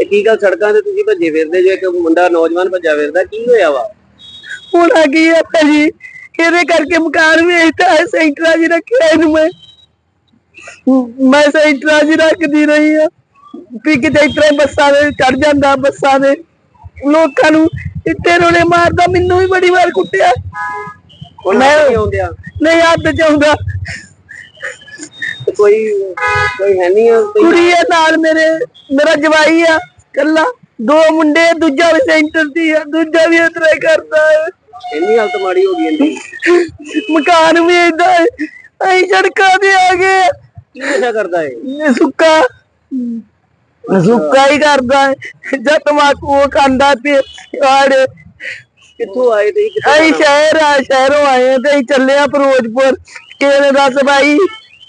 ਇਹ ਕੀ ਗੱਲ ਸੜਕਾਂ ਤੇ ਤੁਸੀਂ ਭੱਜੇ ਫਿਰਦੇ ਜੋ? ਇੱਕ ਮੁੰਡਾ ਨੌਜਵਾਨ ਭੱਜਾ ਫਿਰਦਾ ਕੀ ਹੋਇਆ ਵਾ? ਹੁਣ ਆ ਗਈ ਹੈ ਭਾਜੀ। ਇਹਦੇ ਕਰਕੇ ਮਕਾਨ ਵੇਚਤਾ ਹੈ ਸੈਂਟਰਾਂ 'ਚ ਰੱਖਿਆ ਇਹਨੂੰ ਮੈਂ। ਮੈਂ ਸੈਂਟਰਾਂ 'ਚ ਰੱਖਦੀ ਰਹੀ ਆ। ਵੀ ਕਿਤੇ ਹੀ ਬੱਸਾਂ ਦੇ ਚੜ ਜਾਂਦਾ ਬੱਸਾਂ ਦੇ। ਲੋਕਾਂ ਨੂੰ ਇੱਥੇ ਰੋਲੇ ਮਾਰਦਾ ਮੈਨੂੰ ਵੀ ਬੜੀ ਵਾਰ ਕੁੱਟਿਆ। ਮੈਂ- ਨਹੀਂ ਹੱਥ ਚਾਹੁੰਦਾ ਕੋਈ ਕੋਈ ਹੈ ਨਹੀਂ ਕੁੜੀ ਆ ਨਾਲ ਮੇਰੇ ਮੇਰਾ ਜਵਾਈ ਆ ਕੱਲਾ ਦੋ ਮੁੰਡੇ ਦੂਜਾ ਵੀ ਸੈਂਟਰ ਦੀ ਆ ਦੂਜਾ ਵੀ ਹੀ ਕਰਦਾ ਹੈ ਇੰਨੀ ਹਾਲਤ ਮਾੜੀ ਹੋ ਗਈ ਇੰਨੀ। ਮਕਾਨ ਵੀ ਏਦਾਂ ਹੈ ਅਸੀਂ ਸੜਕਾਂ ਤੇ ਆ ਗਏ। ਕੀ ਨਸ਼ਾ ਕਰਦਾ ਇਹ ਸੁੱਕਾ ਸੁੱਕਾ ਹੀ ਕਰਦਾ ਹੈ ਜਦ ਤਮਾਕੂ ਉਹ ਖਾਂਦਾ ਤੇ ਆੜ। ਕਿੱਥੋਂ ਆਏ ਤੇ ਕਿੱਥੋਂ ਅਸੀਂ ਸ਼ਹਿਰ ਆ ਸ਼ਹਿਰੋਂ ਆਏ ਤੇ ਚੱਲੇ ਆ ਫਿਰੋਜ਼ਪੁਰ। ਕਿਸੇ ਨੇ ਦੱਸ ਭਾਈ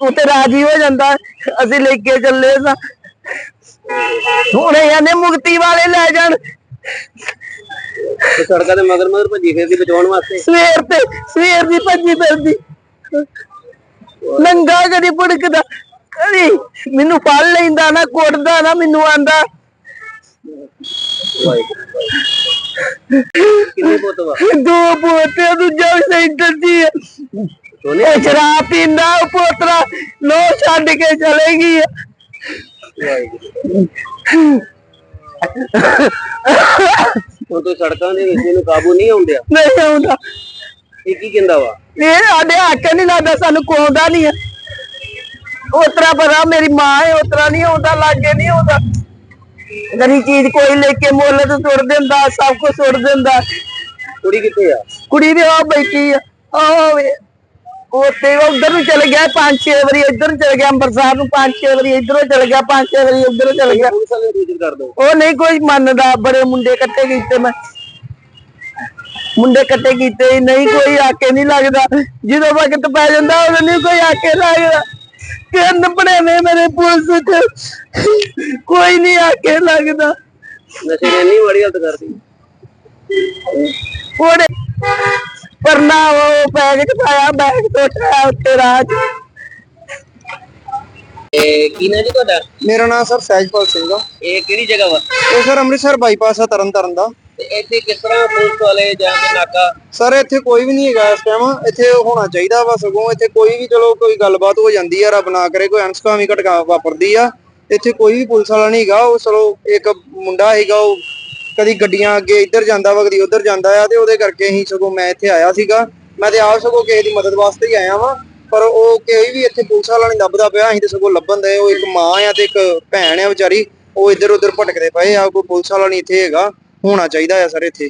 ਉੱਥੇ ਰਾਜੀ ਹੋ ਜਾਂਦਾ। ਅਸੀਂ ਲੈ ਕੇ ਚੱਲੇ ਸਾਂ। ਹੁਣ ਇਹਨੇ ਮੁਕਤੀ ਵਾਲੇ ਲੈ ਜਾਣ। ਤੇ ਸੜਕਾਂ ਤੇ ਮਗਰ ਮਗਰ ਭੱਜੀ ਫਿਰਦੀ ਬਚਾਉਣ ਵਾਸਤੇ। ਸਵੇਰ ਤੇ ਸਵੇਰ ਦੀ ਭੱਜੀ ਫਿਰਦੀ। ਨੰਗਾ ਕਦੀ ਭੁੜਕਦਾ। ਕਦੀ ਮੈਨੂੰ ਫੜ ਲੈਂਦਾ ਨਾ ਕੁੱਟਦਾ ਨਾ ਮੈਨੂੰ ਆਂਦਾ। ਕਿੰਨੇ ਪੁੱਤ ਵਾ? ਦੋ ਪੋਤੇ ਦੂਜਾ ਵੀ ਸੈਂਟਰ ਦੀ ਹੈ ਇਹ ਸ਼ਰਾਬ ਪੀਂਦਾ ਉਹ ਪੋਤਰਾ। ਲੋ ਛੱਡ ਕੇ ਚਲੇ ਗਈ ਹੈ ਹੁਣ ਤੋਂ ਸੜਕਾਂ ਦੇ ਵਿੱਚ ਇਹਨੂੰ ਕਾਬੂ ਨਹੀਂ ਆਉਂਦਿਆ। ਨਹੀਂ ਆਉਂਦਾ। ਇਹ ਕੀ ਕਹਿੰਦਾ ਵਾ? ਇਹ ਸਾਡੇ ਹੱਕ ਨਹੀਂ ਲੱਗਦਾ ਸਾਨੂੰ ਕੋਉਂਦਾ ਨਹੀਂ ਹੈ ਉਤਰਾ ਪਤਾ ਮੇਰੀ ਮਾਂ ਹੈ ਉਤਰਾ ਨਹੀਂ ਆਉਂਦਾ ਲਾਗੇ ਨਹੀਂ ਆਉਂਦਾ। ਗਰੀ ਚੀਜ਼ ਕੋਈ ਲੈ ਕੇ ਮੁੱਲ ਤੇ ਸੁੱਟ ਦਿੰਦਾ ਸਭ ਕੁਝ ਸੁੱਟ ਦਿੰਦਾ। ਕੁੜੀ ਕਿੱਥੇ ਆ? ਕੁੜੀ ਦੇ ਆ ਬੈਠੀ ਆ ਆ ਉੱਥੇ ਉਧਰ ਨੂੰ ਚਲ ਗਿਆ ਪੰਜ ਛੇ ਵਾਰੀ ਇੱਧਰ ਨੂੰ ਚਲ ਗਿਆ ਅੰਮ੍ਰਿਤਸਰ ਨੂੰ ਪੰਜ ਛੇ ਵਾਰੀ ਇੱਧਰੋਂ ਚਲ ਗਿਆ ਪੰਜ ਛੇ ਵਾਰੀ ਉੱਧਰੋਂ ਚਲ ਗਿਆ। ਉਹ ਨਹੀਂ ਕੋਈ ਮੰਨਦਾ ਬੜੇ ਮੁੰਡੇ ਇਕੱਠੇ ਕੀਤੇ ਮੈਂ। ਮੁੰਡੇ ਇਕੱਠੇ ਕੀਤੇ ਨਹੀਂ ਕੋਈ ਆਕੇ ਨਹੀਂ ਲੱਗਦਾ। ਜਦੋਂ ਵਕਤ ਪੈ ਜਾਂਦਾ ਉਦੋਂ ਨਹੀਂ ਕੋਈ ਆਕੇ ਲੱਗਦਾ। ਕਿੰਨ ਬੜੇ ਨੇ ਮੇਰੇ ਪੁਲਿਸ ਚ। ਕੋਈ ਨਹੀਂ ਆਕੇ ਲੱਗਦਾ। ਨਸ਼ੇ ਨੇ ਇੰਨੀ ਮਾੜੀ ਹਾਲਤ ਕਰਦੀ ਉਹਨੇ ਪਰਨਾ ਉਹ ਬੈਗ ਚ ਪਾਇਆ ਬੈਗ ਟੋਟਿਆ ਉੱਤੇ ਰਾਹ ਚ। ਇਹ ਕੀ ਜੀ ਤੁਹਾਡਾ? ਮੇਰਾ ਨਾਮ ਸਰ ਸਹਿਜਪਾਲ ਸਿੰਘ ਆ। ਇਹ ਕਿਹੜੀ ਜਗ੍ਹਾ ਵਾ? ਇਹ ਸਰ ਅੰਮ੍ਰਿਤਸਰ ਬਾਈਪਾਸ ਆ ਤਰਨ ਤਾਰਨ ਦਾ। ਤੇ ਇੱਥੇ ਕਿਸ ਤਰ੍ਹਾਂ ਪੁਲਿਸ ਵਾਲੇ ਜਾਂ ਕੇ ਨਾਕਾ? ਸਰ ਇੱਥੇ ਕੋਈ ਵੀ ਨਹੀਂ ਹੈਗਾ ਇਸ ਟਾਈਮ ਇੱਥੇ ਹੋਣਾ ਚਾਹੀਦਾ ਵਾ ਸਗੋਂ। ਇੱਥੇ ਕੋਈ ਵੀ ਚਲੋ ਕੋਈ ਗੱਲਬਾਤ ਹੋ ਜਾਂਦੀ ਆ ਰੱਬ ਨਾ ਕਰੇ ਕੋਈ ਅਨਸਕਾਮੀ ਘਟਨਾ ਵਾਪਰਦੀ ਆ। ਇੱਥੇ ਕੋਈ ਵੀ ਪੁਲਿਸ ਵਾਲਾ ਨਹੀਂ ਹੈਗਾ। ਉਹ ਚਲੋ ਇੱਕ ਮੁੰਡਾ ਹੈਗਾ ਉਹ ਕਦੀ ਗੱਡੀਆਂ ਅੱਗੇ ਇੱਧਰ ਜਾਂਦਾ ਵਾ, ਕਦੀ ਉੱਧਰ ਜਾਂਦਾ ਆ, ਤੇ ਉਹਦੇ ਕਰਕੇ ਹੀ ਸਗੋਂ ਮੈਂ ਇੱਥੇ ਆਇਆ ਸੀਗਾ। ਮੈਂ ਤੇ ਆਪ ਸਗੋਂ ਕਿਸੇ ਦੀ ਮਦਦ ਵਾਸਤੇ ਹੀ ਆਇਆ ਵਾਂ, ਪਰ ਉਹ ਕੋਈ ਵੀ ਇੱਥੇ ਪੁਲਿਸ ਵਾਲਾ ਨਹੀਂ ਲੱਭਦਾ ਪਿਆ, ਅਸੀਂ ਤੇ ਸਗੋਂ ਲੱਭਣ ਦੇ, ਉਹ ਇੱਕ ਮਾਂ ਆ ਤੇ ਇੱਕ ਭੈਣ ਆ ਵਿਚਾਰੀ, ਉਹ ਇੱਧਰ ਉੱਧਰ ਭਟਕਦੇ ਪਏ ਆ, ਕੋਈ ਪੁਲਿਸ ਵਾਲਾ ਨਹੀਂ ਇੱਥੇ ਹੈਗਾ, ਹੋਣਾ ਚਾਹੀਦਾ ਆ ਸਰ ਇੱਥੇ।